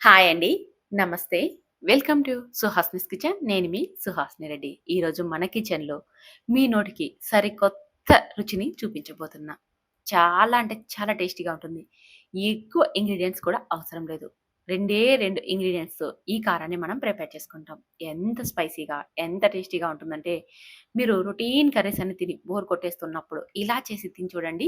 Hi అండి. నమస్తే. Welcome to Suhasini's kitchen. నేను మీ సుహాస్ని రెడ్డి. ఈరోజు మన కిచెన్‌లో మీ నోటికి సరికొత్త రుచిని చూపించబోతున్నా. చాలా అంటే చాలా టేస్టీగా ఉంటుంది. ఎక్కువ ఇంగ్రీడియంట్స్ కూడా అవసరం లేదు. రెండే 2 ఇంగ్రీడియెంట్స్‌తో ఈ కారాన్ని మనం ప్రిపేర్ చేసుకుంటాం. ఎంత స్పైసీగా, ఎంత టేస్టీగా ఉంటుందంటే, మీరు రొటీన్ కర్రీస్ అన్ని తిని బోర్ కొట్టేస్తున్నప్పుడు ఇలా చేసి తిని చూడండి.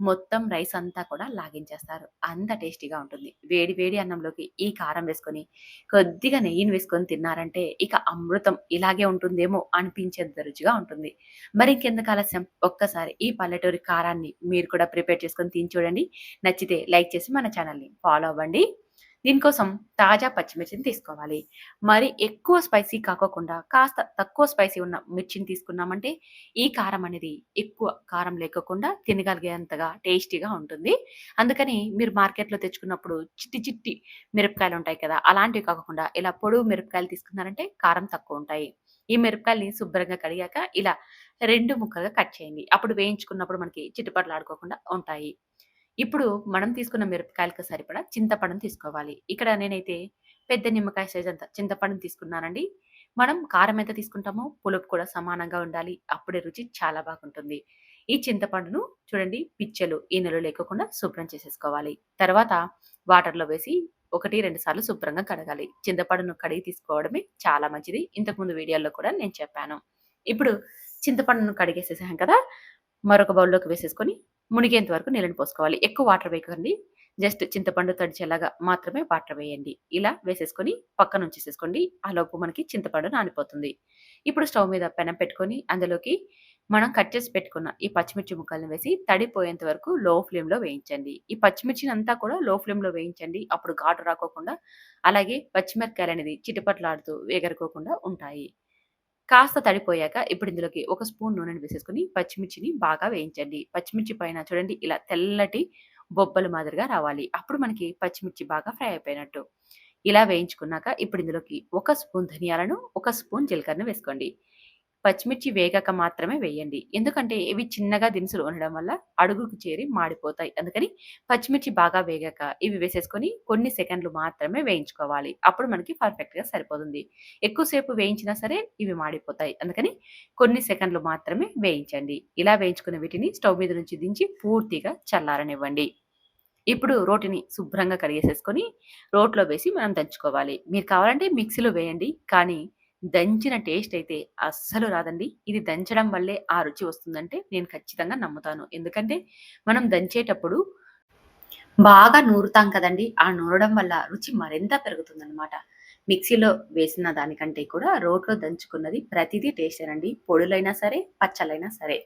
మొత్తం రైస్ అంతా కూడా లాగించేస్తారు. అంత టేస్టీగా ఉంటుంది. వేడి వేడి అన్నంలోకి ఈ కారం వేసుకొని, కొద్దిగా నెయ్యిని వేసుకొని తిన్నారంటే, ఇక అమృతం ఇలాగే ఉంటుందేమో అనిపించేంత రుచిగా ఉంటుంది. మరి ఇంకెందుకు ఆలస్యం ఒక్కసారి ఈ పల్లెటూరి కారాన్ని మీరు కూడా ప్రిపేర్ చేసుకొని తిని చూడండి. నచ్చితే లైక్ చేసి మన ఛానల్‌ని ఫాలో అవ్వండి. దీనికోసం తాజా పచ్చిమిర్చిని తీసుకోవాలి. మరి ఎక్కువ స్పైసీ కాకోకుండా కాస్త తక్కువ స్పైసీ ఉన్న మిర్చిని తీసుకున్నామంటే, ఈ కారం అనేది ఎక్కువ కారం లేకోకుండా తినగలిగేంతగా టేస్టీగా ఉంటుంది. అందుకని మీరు మార్కెట్‌లో తెచ్చుకున్నప్పుడు చిట్టి చిట్టి మిరపకాయలు ఉంటాయి కదా! అలాంటివి కాకుండా ఇలా పొడవు మిరపకాయలు తీసుకున్నారంటే కారం తక్కువ ఉంటాయి ఈ మిరపకాయలని శుభ్రంగా కడిగాక ఇలా రెండు ముక్కలుగా కట్ చేయండి. అప్పుడు వేయించుకున్నప్పుడు మనకి చిట్టుపట్లు ఆడుకోకుండా ఉంటాయి. ఇప్పుడు మనం తీసుకున్న మిరపకాయలకు సరిపడా చింతపండును తీసుకోవాలి. ఇక్కడ నేనైతే పెద్ద నిమ్మకాయ సైజ్ అంత చింతపండును తీసుకున్నానండి. మనం కారం ఎంత తీసుకుంటామో పులుపు కూడా సమానంగా ఉండాలి. అప్పుడే రుచి చాలా బాగుంటుంది. ఈ చింతపండును చూడండి పిచ్చలు, ఈనెలు లేకుండా శుభ్రం చేసేసుకోవాలి. తర్వాత వాటర్‌లో వేసి 1, 2 సార్లు శుభ్రంగా కడగాలి. చింతపండును కడిగి తీసుకోవడమే చాలా మంచిది. ఇంతకుముందు వీడియోలో కూడా నేను చెప్పాను. ఇప్పుడు చింతపండును కడిగేసేసాం కదా! మరొక బౌల్‌లోకి వేసేసుకొని మునిగేంత వరకు నీళ్ళని పోసుకోవాలి. ఎక్కువ వాటర్ వేయకండి. జస్ట్ చింతపండు తడిచేలాగా మాత్రమే వాటర్ వేయండి. ఇలా వేసేసుకొని పక్కన ఉంచేసేసుకోండి. ఆలోపు మనకి చింతపండు నానిపోతుంది. ఇప్పుడు స్టవ్ మీద పెనం పెట్టుకొని అందులోకి మనం కట్ చేసి పెట్టుకున్న ఈ పచ్చిమిర్చి ముక్కలను వేసి తడిపోయేంత వరకు లో ఫ్లేమ్‌లో వేయించండి. ఈ పచ్చిమిర్చినంతా కూడా లో ఫ్లేమ్‌లో వేయించండి. అప్పుడు ఘాటు రాకోకుండా అలాగే పచ్చిమిరపకాయలనేది చిటిపట్లాడుతూ వేగరుకోకుండా ఉంటాయి. కాస్త తడిపోయాక ఇప్పుడు ఇందులోకి ఒక స్పూన్ నూనెని వేసేసుకొని పచ్చిమిర్చిని బాగా వేయించండి. పచ్చిమిర్చి పైన చూడండి ఇలా తెల్లటి బొబ్బలు మాదిరిగా రావాలి. అప్పుడు మనకి పచ్చిమిర్చి బాగా ఫ్రై అయిపోయినట్టు. ఇలా వేయించుకున్నాక ఇప్పుడు ఇందులోకి ఒక స్పూన్ ధనియాలను, ఒక స్పూన్ జీలకర్రను వేసుకోండి. పచ్చిమిర్చి వేగాక మాత్రమే వేయండి. ఎందుకంటే ఇవి చిన్నగా దినుసులు ఉండడం వల్ల అడుగుకు చేరి మాడిపోతాయి. అందుకని పచ్చిమిర్చి బాగా వేగాక ఇవి వేసేసుకొని కొన్ని సెకండ్లు మాత్రమే వేయించుకోవాలి. అప్పుడు మనకి పర్ఫెక్ట్‌గా సరిపోతుంది. ఎక్కువసేపు వేయించినా సరే ఇవి మాడిపోతాయి. అందుకని కొన్ని సెకండ్లు మాత్రమే వేయించండి. ఇలా వేయించుకున్న వీటిని స్టవ్ మీద నుంచి దించి పూర్తిగా చల్లారనివ్వండి. ఇప్పుడు రోటిని శుభ్రంగా కడిగేసేసుకొని రోట్లో వేసి మనం దంచుకోవాలి. మీరు కావాలంటే మిక్సీలో వేయండి. కానీ దంచిన టేస్ట్ అయితే అస్సలు రాదండి. ఇది దంచడం వల్లే ఆ రుచి వస్తుందంటే నేను ఖచ్చితంగా నమ్ముతాను. ఎందుకంటే మనం దంచేటప్పుడు బాగా నూరుతాం కదండీ! ఆ నూరడం వల్ల రుచి మరింత పెరుగుతుందనమాట. మిక్సీలో వేసిన దానికంటే కూడా రోట్లో దంచుకున్నది ప్రతిదీ టేస్టేనండి. పొడులైనా సరే, పచ్చలైనా సరే.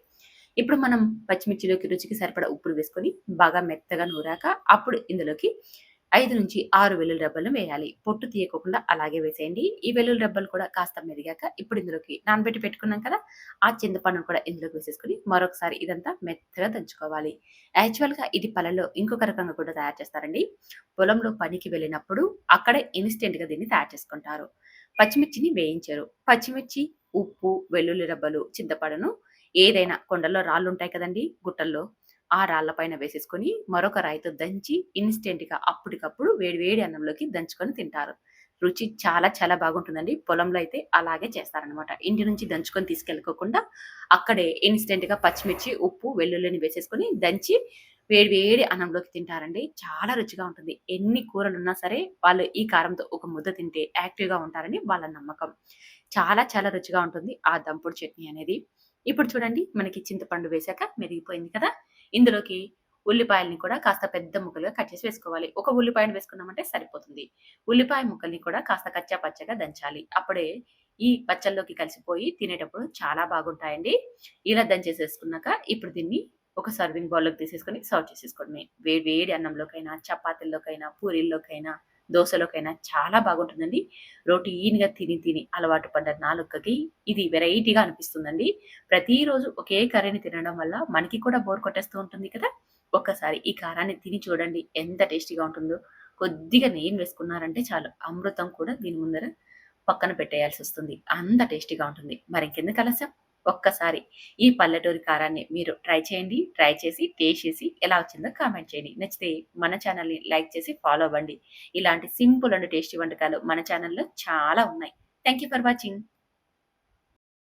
ఇప్పుడు మనం పచ్చిమిర్చిలోకి రుచికి సరిపడా ఉప్పులు వేసుకొని బాగా మెత్తగా నూరాక అప్పుడు ఇందులోకి 5-6 వెల్లుల్లి రెబ్బలను వేయాలి. పొట్టు తీయకోకుండా అలాగే వేసేయండి. ఈ వెల్లుల్లి రెబ్బలు కూడా కాస్త మెరిగాక ఇప్పుడు ఇందులోకి నానబెట్టి పెట్టుకున్నాం కదా! ఆ చింతపండును కూడా ఇందులోకి వేసేసుకొని మరొకసారి ఇదంతా మెత్తగా దంచుకోవాలి. యాక్చువల్‌గా ఇది పళ్ళలో ఇంకొక రకంగా కూడా తయారు చేస్తారండి. పొలంలో పనికి వెళ్ళినప్పుడు అక్కడే ఇన్‌స్టెంట్‌గా దీన్ని తయారు చేసుకుంటారు. పచ్చిమిర్చిని వేయించారు పచ్చిమిర్చి, ఉప్పు, వెల్లుల్లి రెబ్బలు, చింతపండును ఏదైనా కొండల్లో రాళ్ళుంటాయి కదండి గుట్టల్లో ఆ రాళ్ళ పైన వేసేసుకొని మరొక రాయితో దంచి ఇన్‌స్టెంట్‌గా అప్పటికప్పుడు వేడి వేడి అన్నంలోకి దంచుకొని తింటారు. రుచి చాలా చాలా బాగుంటుందండి. పొలంలో అయితే అలాగే చేస్తారనమాట. ఇంటి నుంచి దంచుకొని తీసుకెళ్ళకోకుండా అక్కడే ఇన్‌స్టెంట్‌గా పచ్చిమిర్చి, ఉప్పు, వెల్లుల్లిని వేసేసుకొని దంచి వేడి వేడి అన్నంలోకి తింటారండి. చాలా రుచిగా ఉంటుంది. ఎన్ని కూరలు ఉన్నా సరే వాళ్ళు ఈ కారంతో ఒక ముద్ద తింటే యాక్టివ్‌గా ఉంటారని వాళ్ళ నమ్మకం. చాలా చాలా రుచిగా ఉంటుంది ఆ దంపుడు చట్నీ అనేది. ఇప్పుడు చూడండి మనకి చింతపండు వేశాక మెరిగిపోయింది కదా! ఇందులోకి ఉల్లిపాయల్ని కూడా కాస్త పెద్ద ముక్కలుగా కట్ చేసి వేసుకోవాలి. ఒక ఉల్లిపాయను వేసుకున్నామంటే సరిపోతుంది. ఉల్లిపాయ ముక్కల్ని కూడా కాస్త కచ్చా పచ్చగా దంచాలి. అప్పుడే ఈ పచ్చల్లోకి కలిసిపోయి తినేటప్పుడు చాలా బాగుంటాయండి. ఇలా దంచేసేసుకున్నాక ఇప్పుడు దీన్ని ఒక సర్వింగ్ బౌల్‌లోకి తీసేసుకొని సర్వ్ చేసేసుకోవడమే. వేడి వేడి అన్నంలోకైనా, చపాతీల్లోకైనా, పూరీల్లోకైనా, దోశలోకైనా చాలా బాగుంటుందండి. రొటీన్‌గా తిని తిని అలవాటు పడ్డ నాలుకకి ఇది వెరైటీగా అనిపిస్తుందండి. ప్రతిరోజు ఒకే కర్రీని తినడం వల్ల మనకి కూడా బోర్ కొట్టేస్తూ ఉంటుంది కదా! ఒక్కసారి ఈ కారాన్ని తిని చూడండి ఎంత టేస్టీగా ఉంటుందో. కొద్దిగా నెయ్యిని వేసుకున్నారంటే చాలు అమృతం కూడా దీని ముందర పక్కన పెట్టేయాల్సి వస్తుంది అంత టేస్టీగా ఉంటుంది. మరి ఇంకెందుకు ఆలస్యం ఒక్కసారి ఈ పల్లెటూరి కారాన్ని మీరు ట్రై చేయండి ట్రై చేసి టేస్ట్ చేసి ఎలా వచ్చిందో కామెంట్ చేయండి. నచ్చితే మన ఛానల్ని లైక్ చేసి ఫాలో అవ్వండి. ఇలాంటి సింపుల్ అండ్ టేస్టీ వంటకాలు మన ఛానల్లో చాలా ఉన్నాయి. Thank you for watching